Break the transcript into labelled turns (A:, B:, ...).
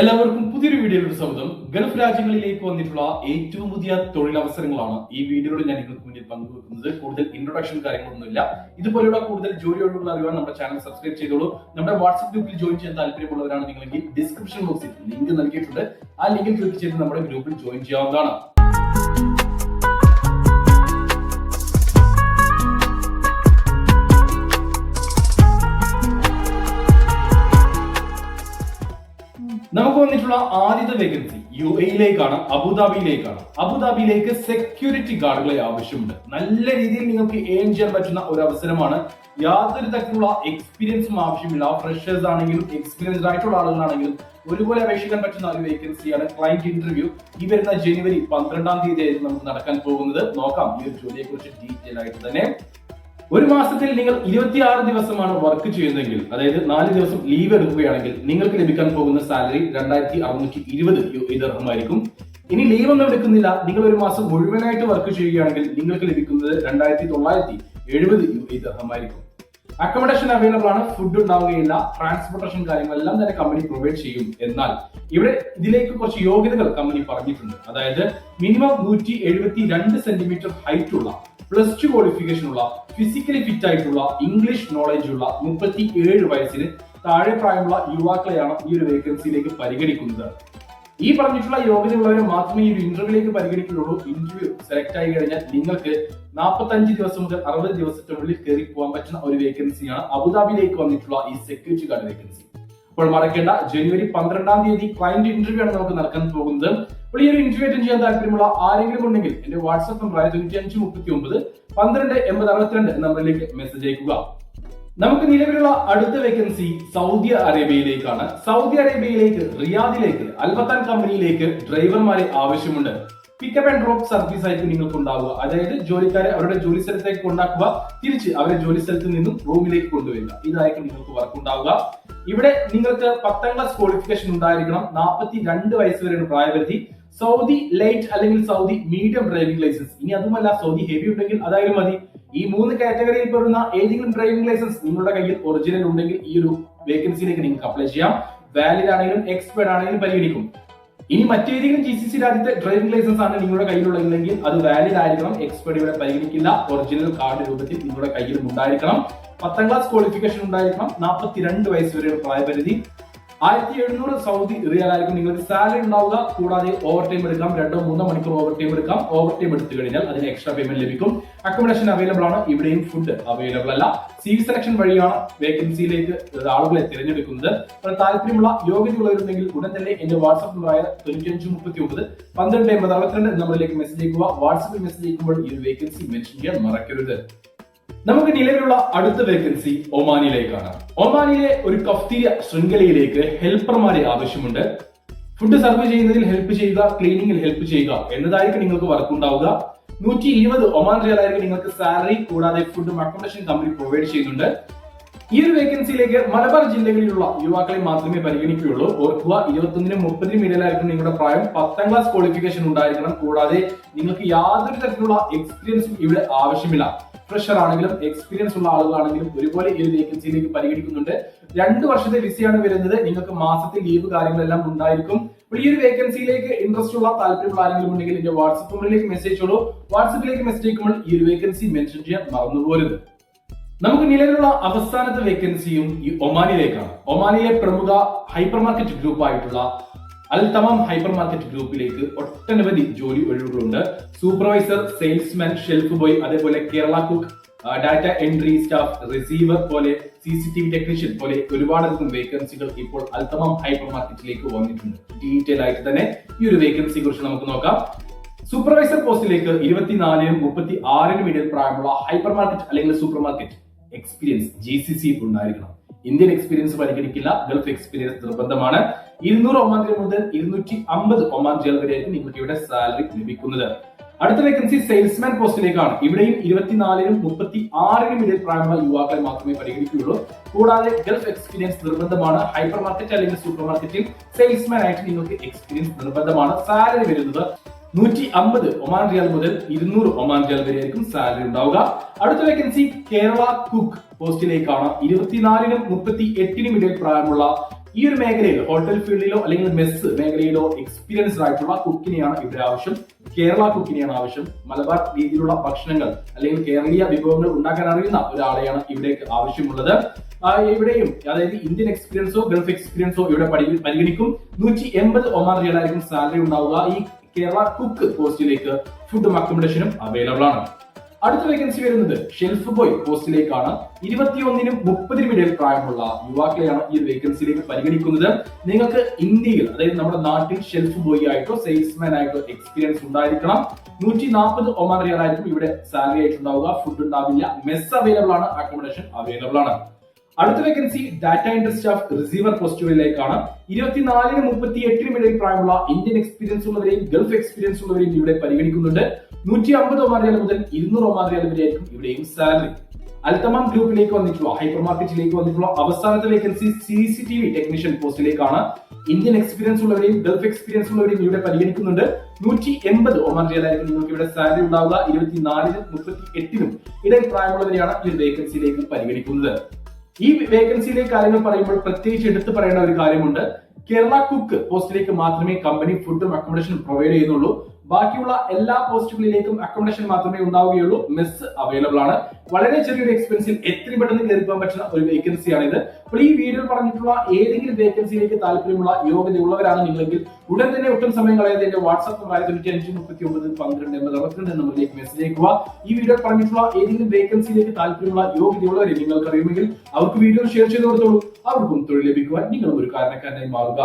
A: എല്ലാവർക്കും പുതിയൊരു വീഡിയോയിലൊരു സ്വാഗതം. ഗൾഫ് രാജ്യങ്ങളിലേക്ക് വന്നിട്ടുള്ള ഏറ്റവും പുതിയ തൊഴിലവസരങ്ങളാണ് ഈ വീഡിയോയിൽ ഞാൻ നിങ്ങൾക്ക് മുന്നിൽ പങ്കുവെക്കുന്നത്. കൂടുതൽ ഇൻട്രൊഡക്ഷൻ കാര്യങ്ങളൊന്നുമില്ല. ഇതുപോലെയുള്ള കൂടുതൽ ജോലി ഒഴിവുകൾ അറിയാൻ നമ്മുടെ ചാനൽ സബ്സ്ക്രൈബ് ചെയ്തോളൂ. നമ്മുടെ വാട്സ്ആപ്പ് ഗ്രൂപ്പിൽ ജോയിൻ ചെയ്യാൻ താല്പര്യമുള്ളവരാണ് നിങ്ങളെങ്കിൽ ഡിസ്ക്രിപ്ഷൻ ബോക്സിൽ ലിങ്ക് നൽകിയിട്ടുണ്ട്. ആ ലിങ്കിൽ ക്ലിക്ക് ചെയ്ത് നമ്മുടെ ഗ്രൂപ്പിൽ ജോയിൻ ചെയ്യാവുന്നതാണ്. നമുക്ക് വന്നിട്ടുള്ള ആദ്യത്തെ വേക്കൻസി യു എയിലേക്കാണ് അബുദാബിയിലേക്കാണ്. അബുദാബിയിലേക്ക് സെക്യൂരിറ്റി ഗാർഡുകളെ ആവശ്യമുണ്ട്. നല്ല രീതിയിൽ നിങ്ങൾക്ക് ഏൺ ചെയ്യാൻ പറ്റുന്ന ഒരു അവസരമാണ്. യാതൊരു തരത്തിലുള്ള എക്സ്പീരിയൻസും ആവശ്യമില്ല. ഫ്രഷേഴ്സ് ആണെങ്കിലും എക്സ്പീരിയൻസ്ഡ് ആയിട്ടുള്ള ആളുകളാണെങ്കിലും ഒരുപോലെ അപേക്ഷിക്കാൻ പറ്റുന്ന ഒരു വേക്കൻസിയാണ് ക്ലയന്റ് ഇന്റർവ്യൂ ഈ വരുന്ന ജനുവരി പന്ത്രണ്ടാം തീയതി ആയിരുന്നു നമുക്ക് നടക്കാൻ പോകുന്നത്. നോക്കാം ഈ ഒരു ജോലിയെ കുറിച്ച് ഡീറ്റെയിൽ ആയിട്ട് തന്നെ. ഒരു മാസത്തിൽ നിങ്ങൾ ഇരുപത്തിയാറ് ദിവസമാണ് വർക്ക് ചെയ്യുന്നതെങ്കിൽ അതായത് നാല് ദിവസം ലീവ് എടുക്കുകയാണെങ്കിൽ നിങ്ങൾക്ക് ലഭിക്കാൻ പോകുന്ന സാലറി രണ്ടായിരത്തി അറുന്നൂറ്റി ഇരുപത് ഇതർഹമായിരിക്കും ഇനി ലീവ് ഒന്നും എടുക്കുന്നില്ല. നിങ്ങൾ ഒരു മാസം മുഴുവനായിട്ട് വർക്ക് ചെയ്യുകയാണെങ്കിൽ നിങ്ങൾക്ക് ലഭിക്കുന്നത് രണ്ടായിരത്തി തൊള്ളായിരത്തി എഴുപത് ഇതർഹമായിരിക്കും അക്കോമഡേഷൻ അവൈലബിൾ ആണ്. ഫുഡ് ഉണ്ടാവുകയില്ല. ട്രാൻസ്പോർട്ടേഷൻ കാര്യങ്ങളെല്ലാം തന്നെ കമ്പനി പ്രൊവൈഡ് ചെയ്യും. എന്നാൽ ഇവിടെ ഇതിലേക്ക് കുറച്ച് യോഗ്യതകൾ കമ്പനി പറഞ്ഞിട്ടുണ്ട്. അതായത് മിനിമം നൂറ്റി എഴുപത്തി രണ്ട് സെന്റിമീറ്റർ ഹൈറ്റ് ഉള്ള പ്ലസ് ടു ക്വാളിഫിക്കേഷൻ ഉള്ള ഫിസിക്കലി ഫിറ്റ് ആയിട്ടുള്ള ഇംഗ്ലീഷ് നോളജ് ഉള്ള മുപ്പത്തി ഏഴ് വയസ്സിന് താഴെ പ്രായമുള്ള യുവാക്കളെയാണ് ഈ ഒരു വേക്കൻസിയിലേക്ക് പരിഗണിക്കുന്നത്. ഈ പറഞ്ഞിട്ടുള്ള യോഗ്യതയുള്ളവരെ മാത്രമേ ഈ ഒരു ഇന്റർവ്യൂലേക്ക് പരിഗണിക്കുകയുള്ളൂ ഇന്റർവ്യൂ സെലക്ട് ആയി കഴിഞ്ഞാൽ നിങ്ങൾക്ക് നാൽപ്പത്തഞ്ച് ദിവസം മുതൽ അറുപത് ദിവസത്തിനുള്ളിൽ കയറി പോകാൻ പറ്റുന്ന ഒരു വേക്കൻസിയാണ് അബുദാബിയിലേക്ക് വന്നിട്ടുള്ള ഈ സെക്യൂരിറ്റി ഗാർഡ് വേക്കൻസി അപ്പോൾ മറക്കേണ്ട. ജനുവരി പന്ത്രണ്ടാം തീയതി ക്ലയന്റ് ഇന്റർവ്യൂ ആണ് നമുക്ക് നടക്കാൻ പോകുന്നത്. അപ്പോൾ ഈ ഒരു ഇന്റർവ്യൂ അറ്റൻഡ് ചെയ്യാൻ താല്പര്യമുള്ള ആരെങ്കിലും ഉണ്ടെങ്കിൽ എന്റെ വാട്സ്ആപ്പ് നമ്പറായ തൊണ്ണൂറ്റി അഞ്ച് മുപ്പത്തി ഒമ്പത് പന്ത്രണ്ട് എൺപത് അറുപത്തിരണ്ട് നമ്പറിലേക്ക് മെസ്സേജ് അയക്കുക. നമുക്ക് നിലവിലുള്ള അടുത്ത വേക്കൻസി സൗദി അറേബ്യയിലേക്കാണ്. സൗദി അറേബ്യയിലേക്ക് റിയാദിലേക്ക് അൽബത്താൻ കമ്പനിയിലേക്ക് ഡ്രൈവർമാരെ ആവശ്യമുണ്ട്. പിക്കപ്പ് ആൻഡ് ഡ്രോപ്പ് സർവീസ് ആയിരിക്കും നിങ്ങൾക്ക് ഉണ്ടാവുക അതായത് ജോലിക്കാരെ അവരുടെ ജോലി സ്ഥലത്തേക്ക് കൊണ്ടാക്കുക തിരിച്ച് അവരെ ജോലി സ്ഥലത്ത് നിന്നും റൂമിലേക്ക് കൊണ്ടുവരിക. ഇതായിരിക്കും നിങ്ങൾക്ക് വർക്ക് ഉണ്ടാവുക ഇവിടെ നിങ്ങൾക്ക് പത്താം ക്ലാസ് ക്വാളിഫിക്കേഷൻ ഉണ്ടായിരിക്കണം. നാൽപ്പത്തി രണ്ട് വയസ്സ് വരെയാണ് പ്രായപരിധി. സൗദി ലൈറ്റ് അല്ലെങ്കിൽ സൗദി മീഡിയം ഡ്രൈവിംഗ് ലൈസൻസ് ഇനി അതുമല്ല സൗദി ഹെവി ഉണ്ടെങ്കിൽ അതായാലും മതി. ഈ മൂന്ന് കാറ്റഗറിയിൽ പെടുന്ന ഏതെങ്കിലും ഡ്രൈവിംഗ് ലൈസൻസ് നിങ്ങളുടെ കയ്യിൽ ഒറിജിനൽ ഉണ്ടെങ്കിൽ ഈ ഒരു വേക്കൻസിയിലേക്ക് നിങ്ങൾക്ക് അപ്ലൈ ചെയ്യാം. വാലിഡ് ആണെങ്കിലും എക്സ്പേർഡ് ആണെങ്കിലും പരിഗണിക്കും. ഇനി മറ്റേതെങ്കിലും ജി സി സി രാജ്യത്തെ ഡ്രൈവിംഗ് ലൈസൻസ് ആണ് നിങ്ങളുടെ കയ്യിലുള്ളതെങ്കിൽ അത് വാലിഡ് ആയിരിക്കണം. എക്സ്പെർട്ട് ഇവിടെ പരിഗണിക്കില്ല. ഒറിജിനൽ കാർഡ് രൂപത്തിൽ നിങ്ങളുടെ കയ്യിലും ഉണ്ടായിരിക്കണം. പത്താം ക്ലാസ് ക്വാളിഫിക്കേഷൻ ഉണ്ടായിരിക്കണം. നാൽപ്പത്തിരണ്ട് വയസ്സ് വരെയുള്ള പ്രായപരിധി. ആയിരത്തി എഴുന്നൂറ് സൗദി റിയൽ ആയിരിക്കും നിങ്ങൾക്ക് സാലറി ഉണ്ടാവുക. കൂടാതെ ഓവർ ടൈം എടുക്കാം. രണ്ടോ മൂന്നോ മണിക്കൂർ ഓവർ ടൈം എടുക്കാം. ഓവർ ടൈം എടുത്തു കഴിഞ്ഞാൽ അതിന് എക്സ്ട്രാ പേയ്മെന്റ് ലഭിക്കും. അക്കോമഡേഷൻ അവൈലബിൾ ആണ്. ഇവിടെയും ഫുഡ് അവൈലബിൾ അല്ല. സി സെലക്ഷൻ വഴിയാണ് വേക്കൻസിയിലേക്ക് ആളുകളെ തിരഞ്ഞെടുക്കുന്നത്. അപ്പോൾ താല്പര്യമുള്ള യോഗ്യതയുള്ളവരുണ്ടെങ്കിൽ ഉടൻ തന്നെ എന്റെ വാട്സ്ആപ്പ് നമ്പറായ തൊണ്ണൂറ്റി മുപ്പത്തി ഒമ്പത് പന്ത്രണ്ട് എൺപത് അറുപത്തിരണ്ട് നമ്പറിലേക്ക് മെസ്സേജ് അയക്കുക. വാട്സ്ആപ്പിൽ മെസ്സേജ് അയക്കുമ്പോൾ ഈ വേക്കൻസി മെൻഷൻ ചെയ്യാൻ മറക്കരുത്. നമുക്ക് നിലവിലുള്ള അടുത്ത വേക്കൻസി ഒമാനിലേക്കാണ്. ഒമാനിലെ ഒരു കഫ്തീയ ശൃംഖലയിലേക്ക് ഹെൽപ്പർമാരെ ആവശ്യമുണ്ട്. ഫുഡ് സർവ് ചെയ്യുന്നതിൽ ഹെൽപ്പ് ചെയ്യുക ക്ലീനിങ്ങിൽ ഹെൽപ്പ് ചെയ്യുക എന്നതായിരിക്കും നിങ്ങൾക്ക് വർക്ക് ഉണ്ടാവുക. നൂറ്റി ഇരുപത് ഒമാൻ റിയലായിരിക്കും നിങ്ങൾക്ക് സാലറി കൂടാതെ ഫുഡ് അക്കോമഡേഷൻ കമ്പനി പ്രൊവൈഡ് ചെയ്യുന്നുണ്ട്. ഈ ഒരു വേക്കൻസിയിലേക്ക് മലബാർ ജില്ലകളിലുള്ള യുവാക്കളെ മാത്രമേ പരിഗണിക്കുകയുള്ളൂ. ഓർക്കുക ഇരുപത്തൊന്നിനും മുപ്പതിനും ഇടയിലായിരിക്കും നിങ്ങളുടെ പ്രായം. പത്താം ക്ലാസ് ക്വാളിഫിക്കേഷൻ ഉണ്ടായിരിക്കണം. കൂടാതെ നിങ്ങൾക്ക് യാതൊരു തരത്തിലുള്ള എക്സ്പീരിയൻസും ഇവിടെ ആവശ്യമില്ല. ഫ്രഷർ ആണെങ്കിലും എക്സ്പീരിയൻസ് ഉള്ള ആളുകളാണെങ്കിലും ഒരുപോലെ ഈ ഒരു വേക്കൻസിയിലേക്ക് പരിഗണിക്കുന്നുണ്ട്. രണ്ട് വർഷത്തെ വിസയാണ് വരുന്നത്. നിങ്ങൾക്ക് മാസത്തെ ലീവ് കാര്യങ്ങളെല്ലാം ഉണ്ടായിരിക്കും. അപ്പോൾ ഈ ഒരു വേക്കൻസിയിലേക്ക് ഇൻട്രസ്റ്റ് ഉള്ള താല്പര്യമുള്ള ആരെങ്കിലും ഉണ്ടെങ്കിൽ എന്റെ വാട്സപ്പ് നമ്പറിലേക്ക് മെസ്സേജ് ഉള്ളൂ വാട്സപ്പിലേക്ക് മെസ്സേജ് അയക്കുമ്പോൾ ഈ ഒരു വേക്കൻസി മെൻഷൻ ചെയ്യാൻ മറന്നുപോരുത്. നമുക്ക് നിലവിലുള്ള അവസാനത്തെ വേക്കൻസിയും ഈ ഒമാനിലേക്കാണ്. ഒമാനിലെ പ്രമുഖ ഹൈപ്പർ മാർക്കറ്റ് ഗ്രൂപ്പ് ആയിട്ടുള്ള അൽ തമാം ഹൈപ്പർ മാർക്കറ്റ് ഗ്രൂപ്പിലേക്ക് ഒട്ടനവധി ജോലി ഒഴിവുകളുണ്ട്. സൂപ്പർവൈസർ സെയിൽസ്മാൻ ഷെൽഫ് ബോയ് അതേപോലെ Kerala cook data entry staff receiver പോലെ C C T V technician പോലെ ഒരുപാടധികം വേക്കൻസികൾ ഇപ്പോൾ അൽത്തമാം ഹൈപ്പർ മാർക്കറ്റിലേക്ക് വന്നിട്ടുണ്ട്. ഡീറ്റെയിൽ ആയിട്ട് തന്നെ ഈ ഒരു വേക്കൻസിയെ കുറിച്ച് നമുക്ക് നോക്കാം. സൂപ്പർവൈസർ പോസ്റ്റിലേക്ക് ഇരുപത്തിനാലിനും മുപ്പത്തി ആറിനും ഇടയിൽ പ്രായമുള്ള ഹൈപ്പർ മാർക്കറ്റ് അല്ലെങ്കിൽ super market experience G C C ഉണ്ടായിരിക്കണം. ഇന്ത്യൻ എക്സ്പീരിയൻസ് പരിഗണിക്കില്ല. ഗൾഫ് എക്സ്പീരിയൻസ് നിർബന്ധമാണ്. ഇരുന്നൂറ് ഒമാൻ റിയൽ മുതൽ ഇരുന്നൂറ്റി അമ്പത് ഒമാൻ റിയൽ വരെയായിരിക്കും നിങ്ങൾക്ക് ഇവിടെ സാലറി ലഭിക്കുന്നത്. അടുത്ത വേക്കൻസി സെയിൽസ്മാൻ പോസ്റ്റിലേക്കാണ് ഇവിടെയും ഇരുപത്തിനാലിനും മുപ്പത്തി ആറിനും ഇടയിൽ പ്രായമുള്ള യുവാക്കളെ മാത്രമേ പരിഗണിക്കുകയുള്ളൂ. കൂടാതെ ഗൾഫ് എക്സ്പീരിയൻസ് നിർബന്ധമാണ്. ഹൈപ്പർ മാർക്കറ്റ് അല്ലെങ്കിൽ സൂപ്പർ മാർക്കറ്റിൽ സെയിൽസ്മാൻ ആയിട്ട് നിങ്ങൾക്ക് എക്സ്പീരിയൻസ് നിർബന്ധമാണ്. സാലറി വരുന്നത് നൂറ്റി അമ്പത് ഒമാൻ റിയാൽ മുതൽ ഇരുന്നൂറ് ഒമാൻ റിയാൽ വരെ വരെയായിരിക്കും സാലറി ഉണ്ടാവുക. അടുത്ത വേക്കൻസി കേരള കുക്ക് പോസ്റ്റിലേക്കാണ്. ഇരുപത്തിനാലിനും മുപ്പത്തി എട്ടിനും ഇടയിൽ പ്രായമുള്ള ഈ ഒരു മേഖലയിൽ ഹോട്ടൽ ഫീൽഡിലോ അല്ലെങ്കിൽ മെസ്സ് മേഖലയിലോ എക്സ്പീരിയൻസ്ഡ് ആയിട്ടുള്ള കുക്കിനെയാണ് ഇവിടെ ആവശ്യം. കേരള കുക്കിനെയാണ് ആവശ്യം. മലബാർ രീതിയിലുള്ള ഭക്ഷണങ്ങൾ അല്ലെങ്കിൽ കേരളീയ വിഭവങ്ങൾ ഉണ്ടാക്കാൻ അറിയുന്ന ഒരാളെയാണ് ഇവിടേക്ക് ആവശ്യമുള്ളത്. ഇവിടെയും അതായത് ഇന്ത്യൻ എക്സ്പീരിയൻസോ ഗൾഫ് എക്സ്പീരിയൻസോ ഇവിടെ പരി- പരിഗണിക്കും. നൂറ്റി എൺപത് ഒമാർ റിയലായിരിക്കും സാലറി ഉണ്ടാവുക. ഈ കേരള കുക്ക് പോസ്റ്റിലേക്ക് ഫുഡും അക്കോമഡേഷനും അവൈലബിൾ ആണ്. അടുത്ത വേക്കൻസി വരുന്നത് ഷെൽഫ് ബോയ് പോസ്റ്റിലേക്കാണ് ഇരുപത്തിയൊന്നിനും മുപ്പതിനും ഇടയിൽ പ്രായമുള്ള യുവാക്കളെയാണ് ഈ വേക്കൻസിയിലേക്ക് പരിഗണിക്കുന്നത്. നിങ്ങൾക്ക് ഇന്ത്യയിൽ അതായത് നമ്മുടെ നാട്ടിൽ ഷെൽഫ് ബോയ് ആയിട്ടോ സെയിൽസ്മാൻ ആയിട്ടോ എക്സ്പീരിയൻസ് ഉണ്ടായിരിക്കണം. നൂറ്റി നാൽപ്പത് ഒമാൻ റിയൽ ആയിരിക്കും ഇവിടെ സാലറി ആയിട്ടുണ്ടാവുക. ഫുഡ് ഉണ്ടാവില്ല. മെസ് അവൈലബിൾ ആണ്. അക്കോമഡേഷൻ അവൈലബിൾ ആണ്. അടുത്ത vacancy data entry staff receiver പോസ്റ്റുകളിലേക്കാണ് ഇരുപത്തിനാലിന് മുപ്പത്തി എട്ടിനും ഇടയിൽ പ്രായമുള്ള ഇന്ത്യൻ എക്സ്പീരിയൻസ് ഉള്ളവരെയും ഗൾഫ് എക്സ്പീരിയൻസ് ഉള്ളവരെയും ഇവിടെ പരിഗണിക്കുന്നുണ്ട്. നൂറ്റി അമ്പത് ഒമാറിയാൽ മുതൽ ഇരുന്നൂറ് ഒമാറിയാൽ വരെയായിരിക്കും ഇവിടെയും സാലറി അൽത്തമാം ഗ്രൂപ്പിലേക്ക് വന്നിട്ടുള്ള ഹൈപ്പർ മാർക്കറ്റിലേക്ക് വന്നിട്ടുള്ള അവസാനത്തെ vacancy C C T V technician പോസ്റ്റിലേക്കാണ്. Indian experience ഉള്ളവരെയും ഗൾഫ് എക്സ്പീരിയൻസ് ഉള്ളവരെയും ഇവിടെ പരിഗണിക്കുന്നുണ്ട്. നൂറ്റി എൺപത് ഒമാൻ നിങ്ങൾക്ക് ഇവിടെ സാലറി ഉണ്ടാവുക? ഇരുപത്തിനാലിനും മുപ്പത്തി എട്ടിനും ഇടയിൽ പ്രായമുള്ളവരെയാണ് ഈ വേക്കൻസിയിലേക്ക് പരിഗണിക്കുന്നത്. ഈ വേക്കൻസിയിലെ കാര്യങ്ങൾ പറയുമ്പോൾ പ്രത്യേകിച്ച് എടുത്തു പറയേണ്ട ഒരു കാര്യമുണ്ട്. കേരള കുക്ക് പോസ്റ്റിലേക്ക് മാത്രമേ കമ്പനി ഫുഡും അക്കോമഡേഷനും പ്രൊവൈഡ് ചെയ്യുന്നുള്ളൂ. ബാക്കിയുള്ള എല്ലാ പോസ്റ്റുകളിലേക്കും അക്കോമഡേഷൻ മാത്രമേ ഉണ്ടാവുകയുള്ളൂ. മെസ് അവൈലബിൾ ആണ്. വളരെ ചെറിയൊരു എക്സ്പെൻസിൽ എത്ര പെട്ടെന്ന് കയറി പോകാൻ പറ്റുന്ന ഒരു വേക്കൻസിയാണ് ഇത് അപ്പോൾ ഈ വീഡിയോയിൽ പറഞ്ഞിട്ടുള്ള ഏതെങ്കിലും വേക്കൻസിയിലേക്ക് താല്പര്യമുള്ള യോഗ്യതയുള്ളവരാണ് നിങ്ങളെങ്കിൽ ഉടൻ തന്നെ ഒട്ടും സമയം കളയാതെ എന്റെ വാട്സ്ആപ്പ് നമ്പർ തൊണ്ണൂറ്റി അഞ്ച് മുപ്പത്തി ഒമ്പത് പന്ത്രണ്ട് എൺപത് അറുപത്തിരണ്ട് നമ്പറിലേക്ക് മെസ്സേജ് അയക്കുക. ഈ വീഡിയോ പറഞ്ഞിട്ടുള്ള ഏതെങ്കിലും വേക്കൻസിയിലേക്ക് താല്പര്യമുള്ള യോഗ്യതയുള്ളവരെ നിങ്ങൾക്ക് അറിയുമെങ്കിൽ അവർക്ക് വീഡിയോ ഷെയർ ചെയ്ത് കൊടുത്തോളൂ. അവർക്കും തൊഴിൽ ലഭിക്കുവാൻ നിങ്ങളും ഒരു കാരണക്കാരനായി മാറുക.